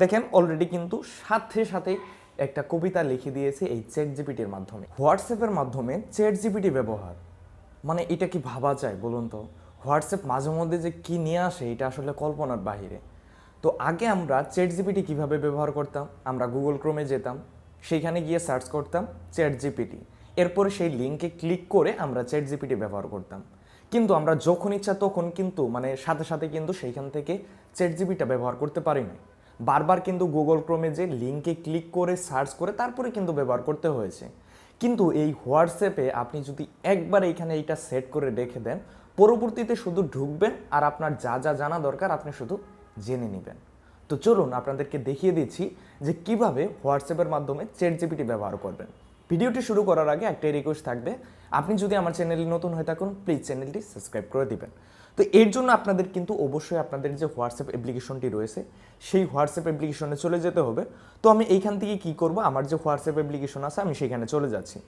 দেখেন অলরেডি কিন্তু সাথে সাথে একটা কবিতা লিখে দিয়েছে এই চ্যাট জিপিটির মাধ্যমে হোয়াটসঅ্যাপের মাধ্যমে চ্যাট জিপিটি ব্যবহার। মানে এটা কি ভাবা যায় বলুন তো? হোয়াটসঅ্যাপ মাঝে মধ্যে যে কি নিয়ে আসে, এটা আসলে কল্পনার বাহিরে। তো আগে আমরা চ্যাট জিপিটি কীভাবে ব্যবহার করতাম? আমরা গুগল ক্রোমে যেতাম সেইখানে গিয়ে সার্চ করতাম চ্যাট জিপিটি এরপরে সেই লিঙ্কে ক্লিক করে আমরা চ্যাট জিপিটি ব্যবহার করতাম। কিন্তু আমরা যখন ইচ্ছা তখন কিন্তু মানে সাথে সাথে কিন্তু সেইখান থেকে চ্যাট জিপিটা ব্যবহার করতে পারি না বারবার কিন্তু গুগল ক্রোমে যে লিঙ্কে ক্লিক করে সার্চ করে, তারপরে কিন্তু ব্যবহার করতে হয়েছে। কিন্তু এই হোয়াটসঅ্যাপে আপনি যদি একবার এইখানে এইটা সেট করে রেখে দেন, পরবর্তীতে শুধু ঢুকবেন আর আপনার যা যা জানা দরকার আপনি শুধু জেনে নেবেন। তো চলুন আপনাদেরকে দেখিয়ে দিচ্ছি যে কীভাবে হোয়াটসঅ্যাপের মাধ্যমে চেট জিপিটি ব্যবহার করবেন। ভিডিওটি শুরু করার আগে একটাই রিকোয়েস্ট থাকবে, আপনি যদি আমার চ্যানেলে নতুন হয়ে থাকুন প্লিজ চ্যানেলটি সাবস্ক্রাইব করে দিবেন। তো এর জন্য আপনাদের কিন্তু অবশ্যই আপনাদের যে হোয়াটসঅ্যাপ অ্যাপ্লিকেশনটি রয়েছে, সেই হোয়াটসঅ্যাপ অ্যাপ্লিকেশনে চলে যেতে হবে। তো আমি এইখান থেকে কি করব? আমার যে হোয়াটসঅ্যাপ অ্যাপ্লিকেশন আছে, আমি সেখানে চলে যাচ্ছি।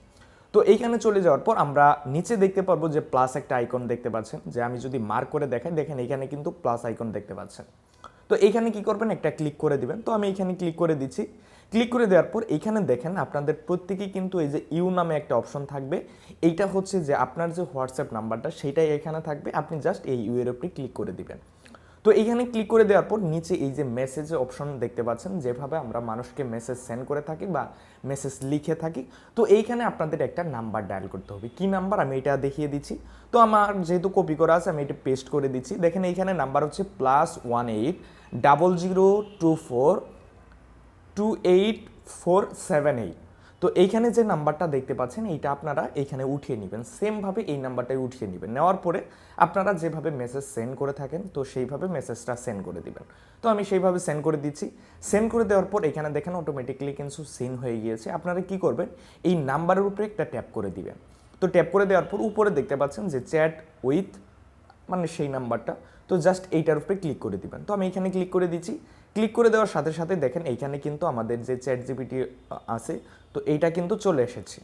তো এইখানে চলে যাওয়ার পর আমরা নিচে দেখতে পারব যে প্লাস একটা আইকন দেখতে পাচ্ছেন, যে আমি যদি মার্ক করে দেখাই, দেখেন এইখানে কিন্তু প্লাস আইকন দেখতে পাচ্ছেন। তো এইখানে কি করবেন? একটা ক্লিক করে দিবেন। তো আমি এখানে ক্লিক করে দিচ্ছি। ক্লিক করে দেওয়ার পর এইখানে দেখেন আপনাদের প্রত্যেকেই কিন্তু এই যে ইউ নামে একটা অপশন থাকবে। এইটা হচ্ছে যে আপনার যে হোয়াটসঅ্যাপ নাম্বারটা সেটাই এখানে থাকবে। আপনি জাস্ট এই ইউ এর উপরে ক্লিক করে দিবেন। তো এইখানে ক্লিক করে দেওয়ার পর নিচে এই যে মেসেজের অপশন দেখতে পাচ্ছেন, যেভাবে আমরা মানুষকে মেসেজ সেন্ড করে থাকি বা মেসেজ লিখে থাকি। তো এইখানে আপনাদের একটা নাম্বার ডায়াল করতে হবে। কি নাম্বার? আমি এটা দেখিয়ে দিচ্ছি। তো আমার যেহেতু কপি করা আছে, আমি এটা পেস্ট করে দিচ্ছি। দেখেন এইখানে নাম্বার হচ্ছে plus one eight double zero two four two eight four seven eight তো এইখানে যে নাম্বারটা দেখতে পাচ্ছেন, এইটা আপনারা এইখানে উঠিয়ে নেবেন। সেমভাবে এই নাম্বারটাই উঠিয়ে নেবেন। নেওয়ার পরে আপনারা যেভাবে মেসেজ সেন্ড করে থাকেন, তো সেইভাবে মেসেজটা সেন্ড করে দিবেন। তো আমি সেইভাবে সেন্ড করে দিচ্ছি। সেন্ড করে দেওয়ার পর এখানে দেখেন অটোমেটিকলি কিন্তু সেন্ড হয়ে গিয়েছে। আপনারা কি করবেন, এই নাম্বারের উপরে একটা ট্যাপ করে দিবেন। তো ট্যাপ করে দেওয়ার পর উপরে দেখতে পাচ্ছেন যে চ্যাট উইথ মানে সেই নাম্বারটা। তো জাস্ট এইটার উপরে ক্লিক করে দিবেন। তো আমি এখানে ক্লিক করে দিচ্ছি। ক্লিক করে দেওয়ার সাথে সাথে দেখেন এইখানে কিন্তু আমাদের যে চ্যাট জিপিটি আছে, তো এইটা কিন্তু চলে এসেছে।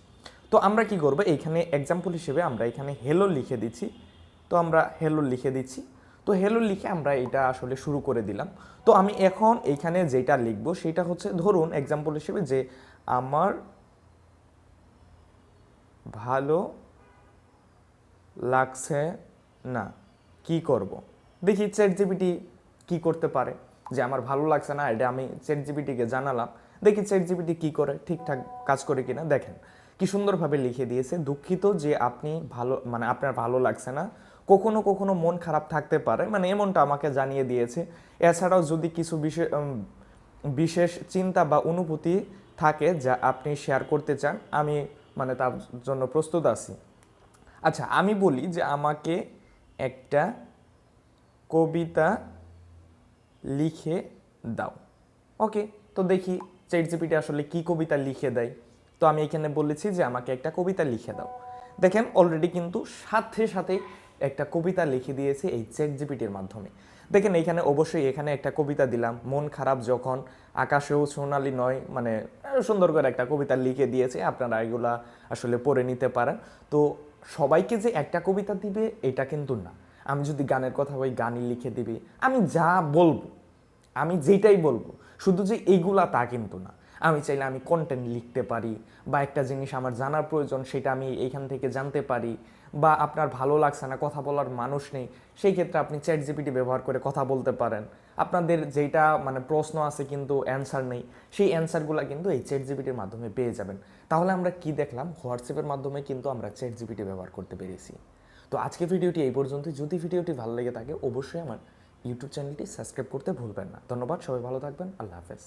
তো আমরা কি করব? এইখানে এক্সাম্পল হিসেবে আমরা এখানে হেলো লিখে দিচ্ছি। তো আমরা হেলো লিখে দিচ্ছি। তো হেলো লিখে আমরা এটা আসলে শুরু করে দিলাম। তো আমি এখন এইখানে যেটা লিখব সেটা হচ্ছে, ধরুন এক্সাম্পল হিসেবে যে আমার ভালো লাগছে না, কি করব? দেখি চ্যাট জিপিটি কি করতে পারে। যে আমার ভালো লাগছে না, এটা আমি চ্যাট জিপিটিকে জানালাম। দেখি চ্যাট জিপিটি কি করে, ঠিকঠাক কাজ করে কিনা, দেখেন। কি সুন্দরভাবে লিখে দিয়েছে, দুঃখিত যে আপনি ভালো মানে আপনার ভালো লাগছে না। কখনো কখনো মন খারাপ থাকতে পারে। মানে এমনটা আমাকে জানিয়ে দিয়েছে। এছাড়াও যদি কিছু বিশেষ বিশেষ চিন্তা বা অনুভূতি থাকে যা আপনি শেয়ার করতে চান, আমি মানে তার জন্য প্রস্তুত আছি। আচ্ছা আমি বলি যে আমাকে একটা কবিতা লিখে দাও। ওকে তো দেখি চ্যাট জিপিটি আসলে কি কবিতা লিখে দেয়। তো আমি এখানে বলেছি যে আমাকে একটা কবিতা লিখে দাও। দেখেন অলরেডি কিন্তু সাথে সাথে একটা কবিতা লিখে দিয়েছে এই চ্যাট জিপিটির মাধ্যমে। দেখেন, এখানে অবশ্যই এখানে একটা কবিতা দিলাম, মন খারাপ যখন আকাশেও সোনালি নয় মানে সুন্দর করে একটা কবিতা লিখে দিয়েছে, আপনারা এগুলা আসলে পড়ে নিতে পারেন। তো সবাইকে যে একটা কবিতা দিবে, এটা কিন্তু না। আমি যদি গানের কথা বলি, গানই লিখে দিবি। আমি যা বলব, আমি যেটাই বলব, শুধু যে এইগুলা তা কিন্তু না। আমি চাইলে আমি কন্টেন্ট লিখতে পারি বা একটা জিনিস আমার জানার প্রয়োজন, সেটা আমি এইখান থেকে জানতে পারি বা আপনার ভালো লাগছে না, কথা বলার মানুষ নেই, সেই ক্ষেত্রে আপনি চ্যাট জিপিটি ব্যবহার করে কথা বলতে পারেন। আপনাদের যেটা মানে প্রশ্ন আছে কিন্তু অ্যান্সার নেই, সেই অ্যান্সারগুলো কিন্তু এই চ্যাট জিপিটির মাধ্যমে পেয়ে যাবেন। তাহলে আমরা কি দেখলাম? হোয়াটসঅ্যাপের মাধ্যমে কিন্তু আমরা চ্যাট জিপিটি ব্যবহার করতে পেরেছি। তো আজকে ভিডিওটি এই পর্যন্ত যদি ভিডিওটি ভালো লেগে থাকে, অবশ্যই আমার ইউটিউব চ্যানেলটি সাবস্ক্রাইব করতে ভুলবেন না। ধন্যবাদ, সবাই ভালো থাকবেন। আল্লাহ হাফেজ।